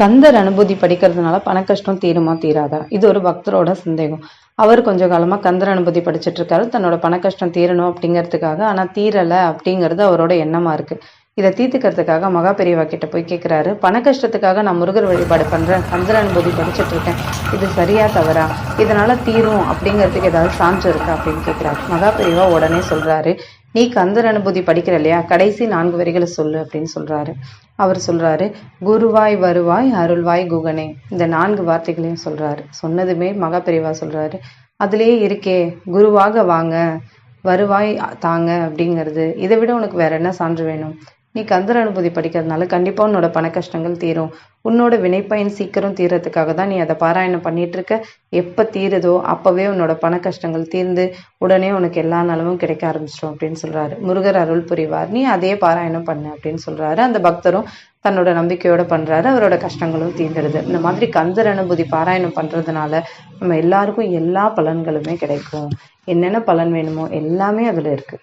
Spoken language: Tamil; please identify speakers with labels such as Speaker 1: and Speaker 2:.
Speaker 1: கந்தர் அனுபூதி படிக்கிறதுனால பண கஷ்டம் தீருமா தீராதா? இது ஒரு பக்தரோட சந்தேகம். அவர் கொஞ்ச காலமாக கந்தர் அனுபூதி படிச்சுட்டு இருக்காரு. தன்னோட பண கஷ்டம் தீரணும் அப்படிங்கிறதுக்காக ஆனால் தீரலை அப்படிங்கிறது அவரோட எண்ணமா இருக்கு. இதை தீர்த்துக்கிறதுக்காக மகா பெரியவா கிட்ட போய் கேட்குறாரு பண கஷ்டத்துக்காக நான் முருகர் வழிபாடு பண்றேன். கந்தர் அனுபூதி படிச்சிட்டு இருக்கேன். இது சரியா தவறா? இதனால தீரும் அப்படிங்கிறதுக்கு ஏதாவது சான்று இருக்கா அப்படின்னு கேட்குறாரு மகா பெரியவா உடனே சொல்றாரு நீ கந்தர் அனுபூதி படிக்கிற இல்லையா? கடைசி நான்கு வரிகளை சொல்லு அப்படின்னு சொல்றாரு. அவர் சொல்றாரு குருவாய் வருவாய் அருள்வாய் குகனே. இந்த நான்கு வார்த்தைகளையும் சொல்றாரு. சொன்னதுமே மகா சொல்றாரு. அதுலயே இருக்கே குருவாக வாங்க வருவாய் தாங்க அப்படிங்கிறது. இதை விட உனக்கு வேற என்ன சான்று வேணும்? நீ கந்தர் அனுபூதி படிக்கிறதுனால கண்டிப்பா உன்னோட பண கஷ்டங்கள் தீரும். உன்னோட வினைப்பயன் சீக்கிரம் தீர்றதுக்காக தான் நீ அதை பாராயணம் பண்ணிட்டு இருக்க எப்ப தீருதோ அப்பவே உன்னோட பண கஷ்டங்கள் தீர்ந்து உடனே உனக்கு எல்லா நலமும் கிடைக்க ஆரம்பிச்சிடும் அப்படின்னு சொல்றாரு. முருகர் அருள் புரிவார். நீ அதே பாராயணம் பண்ணு அப்படின்னு சொல்றாரு. அந்த பக்தரும் தன்னோட நம்பிக்கையோட பண்றாரு. அவரோட கஷ்டங்களும் தீர்ந்துடுது இந்த மாதிரி கந்தர் அனுபூதி பாராயணம் பண்றதுனால நம்ம எல்லாருக்கும் எல்லா பலன்களுமே கிடைக்கும். என்னென்ன பலன் வேணுமோ எல்லாமே அதுல இருக்கு.